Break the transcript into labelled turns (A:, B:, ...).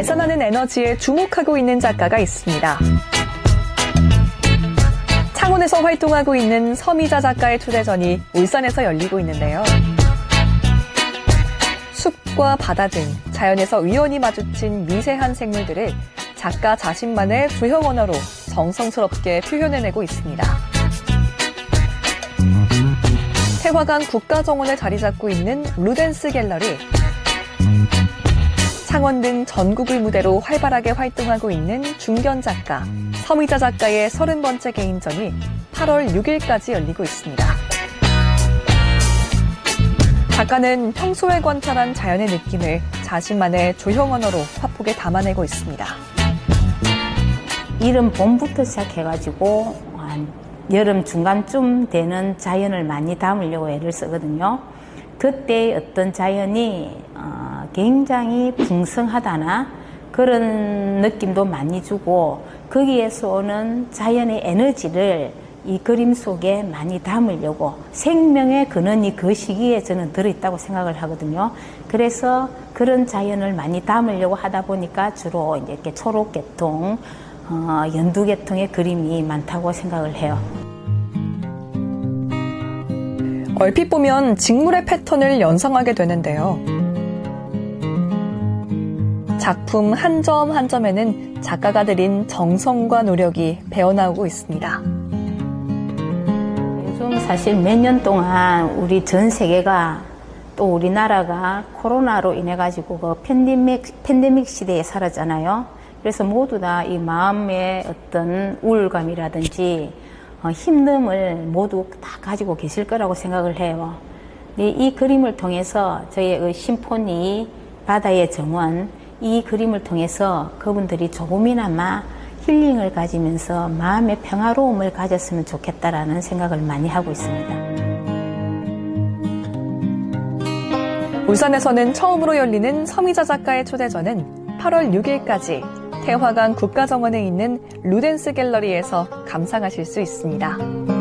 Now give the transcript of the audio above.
A: 발산하는 에너지에 주목하고 있는 작가가 있습니다. 창원에서 활동하고 있는 서미자 작가의 초대전이 울산에서 열리고 있는데요. 숲과 바다 등 자연에서 우연히 마주친 미세한 생물들을 작가 자신만의 조형 언어로 정성스럽게 표현해내고 있습니다. 태화강 국가정원에 자리 잡고 있는 루덴스 갤러리. 창원 등 전국을 무대로 활발하게 활동하고 있는 중견 작가, 서미자 작가의 30번째 개인전이 8월 6일까지 열리고 있습니다. 작가는 평소에 관찰한 자연의 느낌을 자신만의 조형 언어로 화폭에 담아내고 있습니다.
B: 이른 봄부터 시작해가지고 한 여름 중간쯤 되는 자연을 많이 담으려고 애를 쓰거든요. 그때 어떤 자연이 어, 굉장히 풍성하다나 그런 느낌도 많이 주고 거기에서 오는 자연의 에너지를 이 그림 속에 많이 담으려고 생명의 근원이 그 시기에 저는 들어있다고 생각을 하거든요. 그래서 그런 자연을 많이 담으려고 하다 보니까 주로 이렇게 초록계통, 어, 연두계통의 그림이 많다고 생각을 해요.
A: 얼핏 보면 직물의 패턴을 연상하게 되는데요. 작품 한점한 점에는 작가가 들인 정성과 노력이 배어나오고 있습니다.
B: 요즘 사실 몇 년 동안 우리 전 세계가 또 우리나라가 코로나로 인해 가지고 그 팬데믹 팬데믹 시대에 살았잖아요. 그래서 모두 다 이 마음의 어떤 우울감이라든지 어, 힘듦을 모두 다 가지고 계실 거라고 생각을 해요. 근데 이 그림을 통해서 저의 그 심포니 바다의 정원 이 그림을 통해서 그분들이 조금이나마 힐링을 가지면서 마음의 평화로움을 가졌으면 좋겠다라는 생각을 많이 하고 있습니다.
A: 울산에서는 처음으로 열리는 서미자 작가의 초대전은 8월 6일까지 태화강 국가정원에 있는 루덴스 갤러리에서 감상하실 수 있습니다.